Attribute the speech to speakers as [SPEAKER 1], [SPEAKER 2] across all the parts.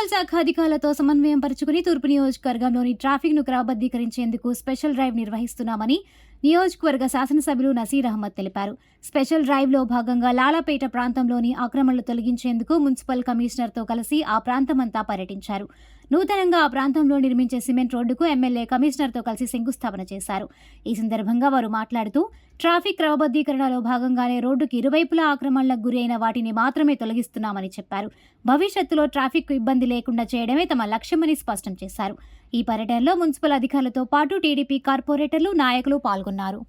[SPEAKER 1] అధికారులతో సమన్వయం పరుచుకుని తూర్పు నియోజకవర్గంలోని ట్రాఫిక్ను క్రమబద్ధీకరించేందుకు స్పెషల్ డ్రైవ్ నిర్వహిస్తున్నామని నియోజకవర్గ శాసనసభ్యులు నసీర్ అహ్మద్ తెలిపారు. స్పెషల్ డ్రైవ్లో భాగంగా లాలాపేట ప్రాంతంలోని ఆక్రమణలు తొలగించేందుకు మున్సిపల్ కమిషనర్తో కలిసి ఆ ప్రాంతమంతా పర్యటించారు. నూతనంగా ఆ ప్రాంతంలో నిర్మించే సిమెంట్ రోడ్డుకు ఎమ్మెల్యే కమిషనర్తో కలిసి శంకుస్థాపన చేశారు. ఈ సందర్భంగా వారు మాట్లాడుతూ ట్రాఫిక్ క్రమబద్ధీకరణలో భాగంగానే రోడ్డుకి ఇరువైపులా ఆక్రమణలకు గురైన వాటిని మాత్రమే తొలగిస్తున్నామని చెప్పారు. భవిష్యత్తులో ట్రాఫిక్ ఇబ్బంది లేకుండా చేయడమే తమ లక్ష్యమని స్పష్టం చేశారు. ఈ పర్యటనలో మున్సిపల్ అధికారులతో పాటు టీడీపీ కార్పొరేటర్లు నాయకులు పాల్గొన్నారు.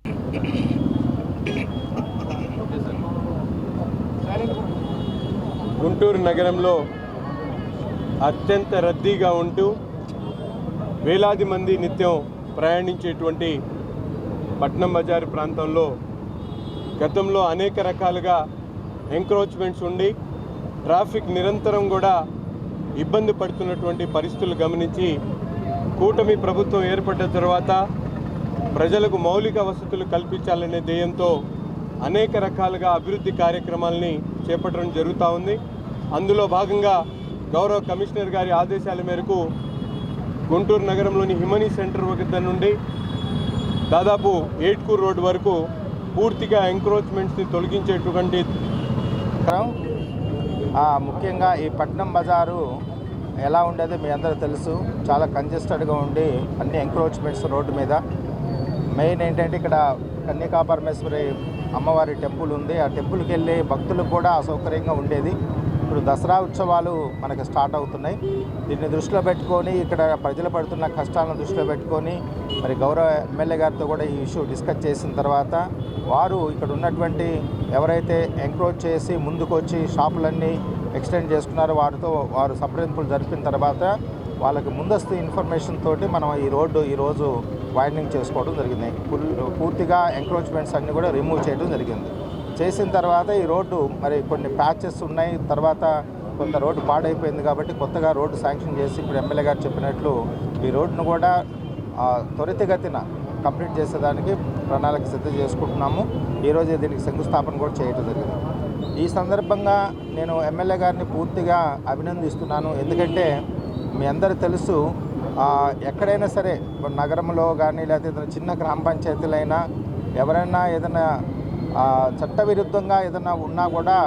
[SPEAKER 2] గుంటూరు నగరంలో అత్యంత రద్దీగా ఉంటూ వేలాది మంది నిత్యం ప్రయాణించేటువంటి పట్నం బజారు ప్రాంతంలో గతంలో అనేక రకాలుగా ఎంక్రోచ్మెంట్స్ ఉండి ట్రాఫిక్ నిరంతరం కూడా ఇబ్బంది పడుతున్నటువంటి పరిస్థితులు గమనించి కూటమి ప్రభుత్వం ఏర్పడ్డ తర్వాత ప్రజలకు మౌలిక వసతులు కల్పించాలనే ధ్యేయంతో అనేక రకాలుగా అభివృద్ధి కార్యక్రమాలని చేపట్టడం జరుగుతూ ఉంది. అందులో భాగంగా గౌరవ కమిషనర్ గారి ఆదేశాల మేరకు గుంటూరు నగరంలోని హిమనీ సెంటర్ వద్ద నుండి దాదాపు ఏట్కూర్ రోడ్ వరకు పూర్తిగా ఎంక్రోచ్మెంట్స్ని తొలగించేటువంటి
[SPEAKER 3] ముఖ్యంగా ఈ పట్నం బజారు ఎలా ఉండేదో మీ అందరూ తెలుసు. చాలా కంజెస్టెడ్గా ఉండి అన్ని ఎంక్రోచ్మెంట్స్ రోడ్డు మీద. మెయిన్ ఏంటంటే ఇక్కడ కన్యకాపరమేశ్వరి అమ్మవారి టెంపుల్ ఉంది. ఆ టెంపుల్కి వెళ్ళి భక్తులకు కూడా అసౌకర్యంగా ఉండేది. ఇప్పుడు దసరా ఉత్సవాలు మనకి స్టార్ట్ అవుతున్నాయి. దీన్ని దృష్టిలో పెట్టుకొని ఇక్కడ ప్రజలు పడుతున్న కష్టాలను దృష్టిలో పెట్టుకొని మరి గౌరవ ఎమ్మెల్యే గారితో కూడా ఈ ఇష్యూ డిస్కస్ చేసిన తర్వాత వారు ఇక్కడ ఉన్నటువంటి ఎవరైతే ఎంక్రోచ్ చేసి ముందుకొచ్చి షాపులన్నీ ఎక్స్టెండ్ చేసుకున్నారో వారితో వారు సంప్రదింపులు జరిపిన తర్వాత వాళ్ళకి ముందస్తు ఇన్ఫర్మేషన్ తోటి మనం ఈ రోడ్డు ఈరోజు వైడనింగ్ చేసుకోవడం జరిగింది. ఫుల్ పూర్తిగా ఎంక్రోచ్మెంట్స్ అన్నీ కూడా రిమూవ్ చేయడం జరిగింది. చేసిన తర్వాత ఈ రోడ్డు మరి కొన్ని ప్యాచెస్ ఉన్నాయి. తర్వాత కొంత రోడ్డు పాడైపోయింది కాబట్టి కొత్తగా రోడ్డు శాంక్షన్ చేసి ఇప్పుడు ఎమ్మెల్యే గారు చెప్పినట్లు ఈ రోడ్డును కూడా త్వరితగతిన కంప్లీట్ చేసేదానికి ప్రణాళిక సిద్ధం చేసుకుంటున్నాము. ఈరోజు దీనికి శంకుస్థాపన కూడా చేయడం జరిగింది. ఈ సందర్భంగా నేను ఎమ్మెల్యే గారిని పూర్తిగా అభినందిస్తున్నాను. ఎందుకంటే మీ అందరూ తెలుసు ఎక్కడైనా సరే ఇప్పుడు నగరంలో కానీ లేకపోతే ఏదైనా చిన్న గ్రామ పంచాయతీలైనా ఎవరైనా ఏదైనా చట్టవిరుద్ధంగా ఏదైనా ఉన్నా కూడా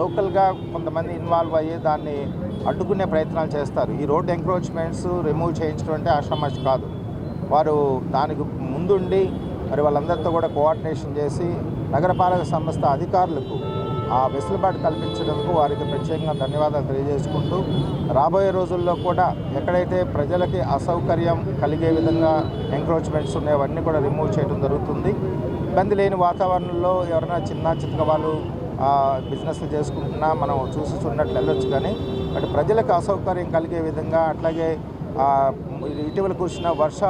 [SPEAKER 3] లోకల్గా కొంతమంది ఇన్వాల్వ్ అయ్యి దాన్ని అడ్డుకునే ప్రయత్నాలు చేస్తారు. ఈ రోడ్ ఎంక్రోచ్మెంట్స్ రిమూవ్ చేయించడం అంటే ఆషామాషి కాదు. వారు దానికి ముందుండి మరి వాళ్ళందరితో కూడా కోఆర్డినేషన్ చేసి నగరపాలక సంస్థ అధికారులకు ఆ వెసులుబాటు కల్పించినందుకు వారికి ప్రత్యేకంగా ధన్యవాదాలు తెలియజేసుకుంటూ రాబోయే రోజుల్లో కూడా ఎక్కడైతే ప్రజలకి అసౌకర్యం కలిగే విధంగా ఎంక్రోచ్మెంట్స్ ఉన్నాయో అవన్నీ కూడా రిమూవ్ చేయడం జరుగుతుంది. ఇబ్బంది లేని వాతావరణంలో ఎవరైనా చిన్న చితక వాళ్ళు బిజినెస్లు చేసుకుంటున్నా మనం చూసి చూడనట్లు వెళ్ళొచ్చు కానీ బట్ ప్రజలకు అసౌకర్యం కలిగే విధంగా అట్లాగే ఇటీవల కురిసిన వర్ష